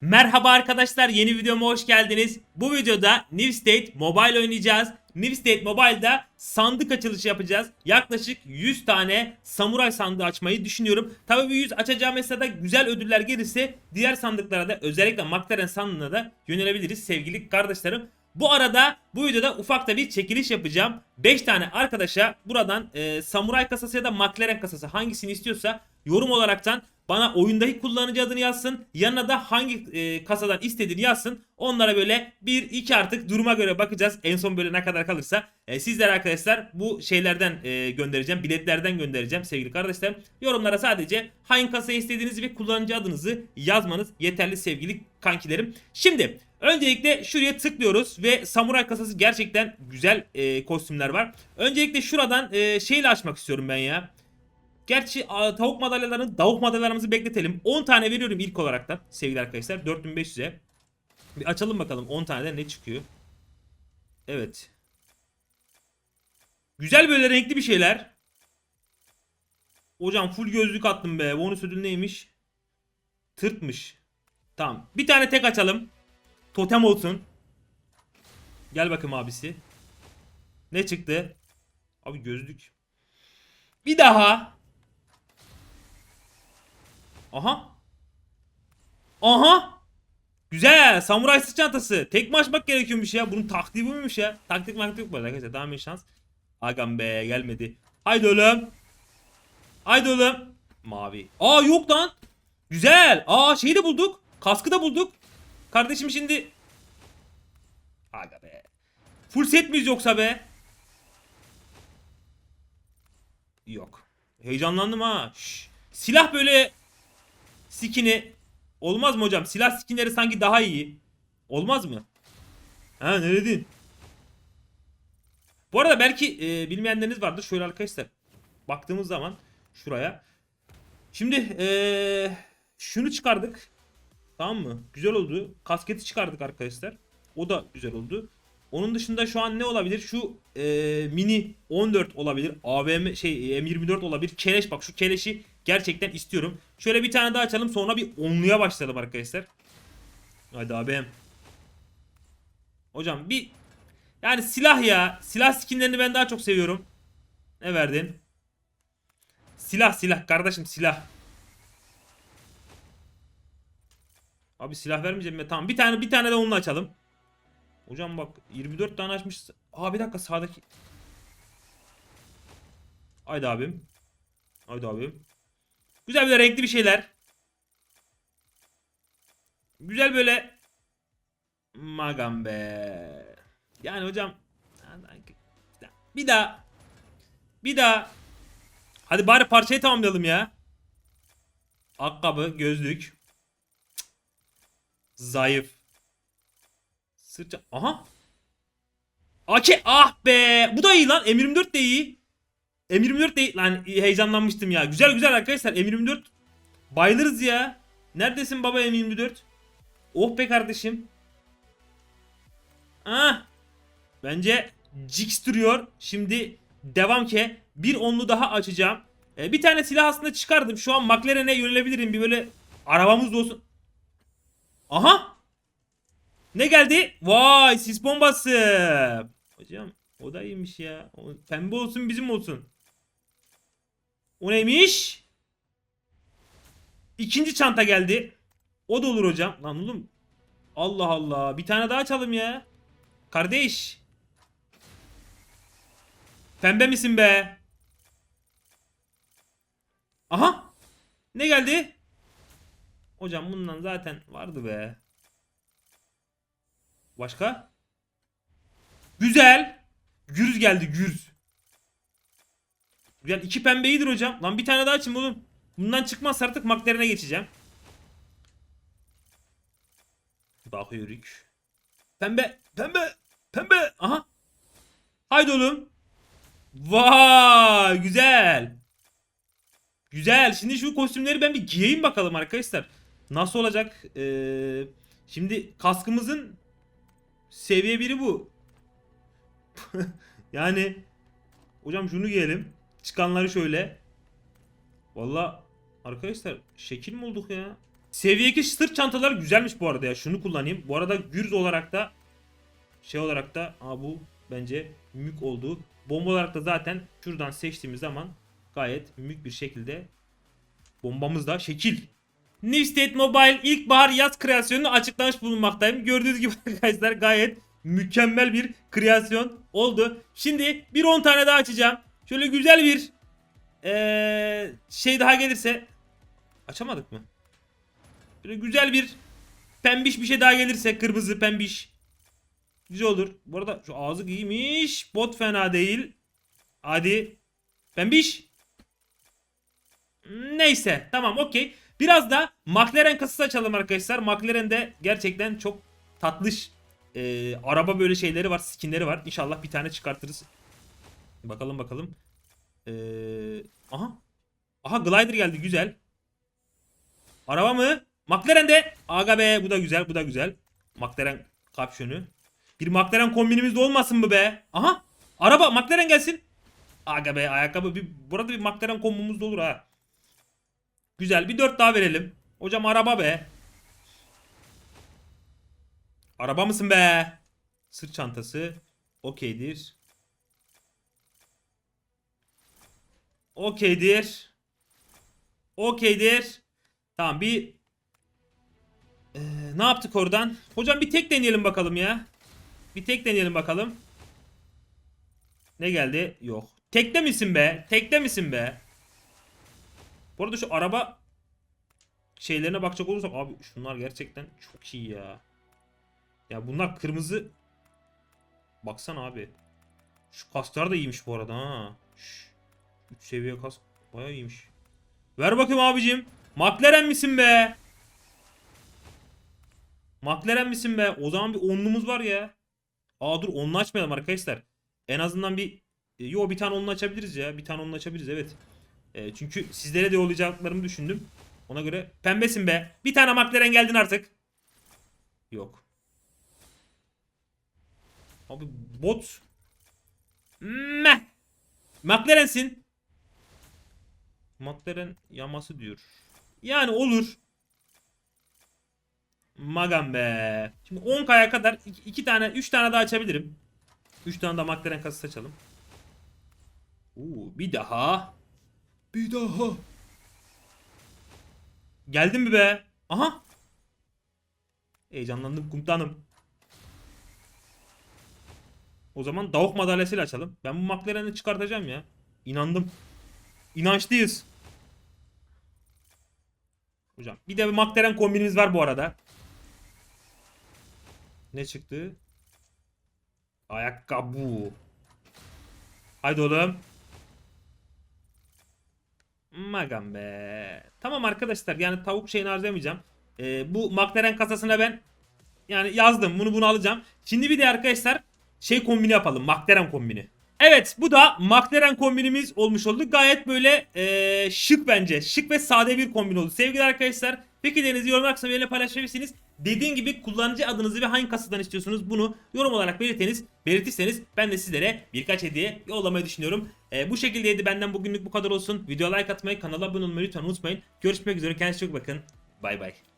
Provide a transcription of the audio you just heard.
Merhaba arkadaşlar yeni videoma hoş geldiniz. Bu videoda New State Mobile oynayacağız. New State Mobile'da sandık açılışı yapacağız. Yaklaşık 100 tane samuray sandığı açmayı düşünüyorum. Tabii bu 100 açacağım esnada güzel ödüller gelirse diğer sandıklara da özellikle McLaren sandığına da yönelebiliriz sevgili kardeşlerim. Bu arada bu videoda ufak da bir çekiliş yapacağım. 5 tane arkadaşa buradan e, samuray kasası ya da McLaren kasası hangisini istiyorsa yorum olaraktan bana oyundaki kullanıcı adını yazsın. Yanına da hangi e, kasadan istediğini yazsın. Onlara böyle 1-2 artık duruma göre bakacağız. En son böyle ne kadar kalırsa. E, sizler arkadaşlar bu şeylerden e, göndereceğim. Biletlerden göndereceğim sevgili kardeşlerim. Yorumlara sadece hangi kasayı istediğinizi ve kullanıcı adınızı yazmanız yeterli sevgili kankilerim. Şimdi öncelikle şuraya tıklıyoruz ve samuray kasası gerçekten güzel e, kostümler var. Öncelikle şuradan e, şeyle açmak istiyorum ben ya. Gerçi tavuk madalyalarını, tavuk madalyalarımızı bekletelim. 10 tane veriyorum ilk olarak da sevgili arkadaşlar. 4500'e. Bir açalım bakalım 10 tane de ne çıkıyor. Evet. Güzel böyle renkli bir şeyler. Hocam full gözlük attım be. Bonus ödül neymiş? Tırtmış. Tamam. Bir tane tek açalım. Totem olsun. Gel bakayım abisi. Ne çıktı? Abi gözlük. Bir daha. Aha. Aha. Güzel. Samuray sırt çantası. Tek mi açmak gerekiyormuş ya. Bunun taktiği bu muymuş ya? Taktik maktik yok bu arkadaşlar. Daha bir şans. Agam be gelmedi. Haydi oğlum. Haydi oğlum. Mavi. Aa yok lan. Güzel. Aa şeyi de bulduk. Kaskı da bulduk. Kardeşim şimdi. Aga be. Full set miyiz yoksa be? Yok. Heyecanlandım ha. Şş. Silah böyle skini olmaz mı hocam? Silah skinleri sanki daha iyi. Olmaz mı? Ha ne dedin? Bu arada belki e, bilmeyenleriniz vardır. Şöyle arkadaşlar baktığımız zaman şuraya. Şimdi e, şunu çıkardık. Tamam mı? Güzel oldu. Kasketi çıkardık arkadaşlar. O da güzel oldu. Onun dışında şu an ne olabilir? Şu e, mini 14 olabilir. AVM şey M24 olabilir. Keleş bak şu keleşi gerçekten istiyorum. Şöyle bir tane daha açalım sonra bir onluya başlayalım arkadaşlar. Hadi abim. Hocam bir yani silah ya. Silah skinlerini ben daha çok seviyorum. Ne verdin? Silah silah kardeşim silah. Abi silah vermeyeceğim mi? Tamam bir tane bir tane de onunla açalım. Hocam bak 24 tane açmış. Aa bir dakika sağdaki. Haydi abim. Haydi abim. Güzel böyle renkli bir şeyler. Güzel böyle. Magam be. Yani hocam. Bir daha. Bir daha. Hadi bari parçayı tamamlayalım ya. Akkabı, gözlük. Zayıf. Sırça. Aha. AK ah be. Bu da iyi lan. M24 de iyi. M24 de iyi. Lan heyecanlanmıştım ya. Güzel güzel arkadaşlar. M24 bayılırız ya. Neredesin baba M24? Oh be kardeşim. Ah. Bence Jix duruyor. Şimdi devam ki. Bir onlu daha açacağım. Ee, bir tane silah aslında çıkardım. Şu an McLaren'e yönelebilirim. Bir böyle arabamız da olsun. Aha. Ne geldi? Vay sis bombası. Hocam o da iyiymiş ya. O, pembe olsun bizim olsun. O neymiş? İkinci çanta geldi. O da olur hocam. Lan oğlum. Allah Allah. Bir tane daha açalım ya. Kardeş. Pembe misin be? Aha. Ne geldi? Hocam bundan zaten vardı be. Başka? Güzel. Gürz geldi gürz. Güzel. iki pembe iyidir hocam. Lan bir tane daha açayım oğlum. Bundan çıkmaz artık McLaren'e geçeceğim. Bakıyoruz. Pembe. Pembe. Pembe. Aha. Haydi oğlum. Vay güzel. Güzel. Şimdi şu kostümleri ben bir giyeyim bakalım arkadaşlar. Nasıl olacak? Ee, şimdi kaskımızın seviye biri bu. yani hocam şunu giyelim. Çıkanları şöyle. Valla arkadaşlar şekil mi olduk ya? Seviye 2 sırt çantaları güzelmiş bu arada ya. Şunu kullanayım. Bu arada gürz olarak da şey olarak da aa bu bence mük oldu. Bomba olarak da zaten şuradan seçtiğimiz zaman gayet mük bir şekilde bombamız da şekil. New State Mobile ilkbahar yaz kreasyonunu açıklamış bulunmaktayım. Gördüğünüz gibi arkadaşlar gayet mükemmel bir kreasyon oldu. Şimdi bir 10 tane daha açacağım. Şöyle güzel bir ee, şey daha gelirse açamadık mı? Böyle güzel bir pembiş bir şey daha gelirse kırmızı pembiş güzel olur. Bu arada şu ağzı giymiş. Bot fena değil. Hadi. Pembiş. Neyse tamam okey. Biraz da McLaren kasası açalım arkadaşlar. McLaren'de gerçekten çok tatlış e, araba böyle şeyleri var, skinleri var. İnşallah bir tane çıkartırız. Bakalım bakalım. E, aha. Aha glider geldi güzel. Araba mı? McLaren'de. Aga be bu da güzel bu da güzel. McLaren kapşonu. Bir McLaren kombinimiz de olmasın mı be? Aha. Araba McLaren gelsin. Aga be ayakkabı. Bir, burada bir McLaren kombumuz da olur ha. Güzel bir 4 daha verelim. Hocam araba be. Araba mısın be? Sırt çantası. Okeydir. Okeydir. Okeydir. Tamam bir Ee, ne yaptık oradan? Hocam bir tek deneyelim bakalım ya. Bir tek deneyelim bakalım. Ne geldi? Yok. Tekte misin be? Tekte misin be? Bu arada şu araba şeylerine bakacak olursak abi şunlar gerçekten çok iyi ya. Ya bunlar kırmızı. Baksana abi. Şu kasklar da iyiymiş bu arada ha. 3 seviye kask bayağı iyiymiş. Ver bakayım abicim. McLaren misin be? McLaren misin be? O zaman bir onlumuz var ya. Aa dur onlu açmayalım arkadaşlar. En azından bir e, yo bir tane onlu açabiliriz ya. Bir tane onlu açabiliriz evet. E, çünkü sizlere de yollayacaklarımı düşündüm. Ona göre pembesin be. Bir tane McLaren geldin artık. Yok. Abi bot. Meh. McLaren'sin. McLaren yaması diyor. Yani olur. Magam be. Şimdi 10k'ya kadar 2 tane 3 tane daha açabilirim. 3 tane daha McLaren kasası açalım. Oo, bir daha. Bir daha. Geldin mi be? Aha. Heyecanlandım komutanım. O zaman Davuk madalyasıyla açalım. Ben bu McLaren'i çıkartacağım ya. İnandım. İnançlıyız. Hocam bir de McLaren kombinimiz var bu arada. Ne çıktı? Ayakkabı. Haydi oğlum. Magam be. Tamam arkadaşlar yani tavuk şeyini harcamayacağım. Ee, bu McLaren kasasına ben yani yazdım bunu bunu alacağım. Şimdi bir de arkadaşlar şey kombini yapalım. McLaren kombini. Evet bu da McLaren kombinimiz olmuş oldu. Gayet böyle ee, şık bence. Şık ve sade bir kombin oldu. Sevgili arkadaşlar fikirlerinizi yorumlar kısmına benimle paylaşabilirsiniz. Dediğim gibi kullanıcı adınızı ve hangi kasadan istiyorsunuz bunu yorum olarak belirteniz. Belirtirseniz ben de sizlere birkaç hediye yollamayı düşünüyorum. Ee, bu şekildeydi benden bugünlük bu kadar olsun. Videoya like atmayı, kanala abone olmayı lütfen unutmayın. Görüşmek üzere kendinize çok bakın. Bay bay.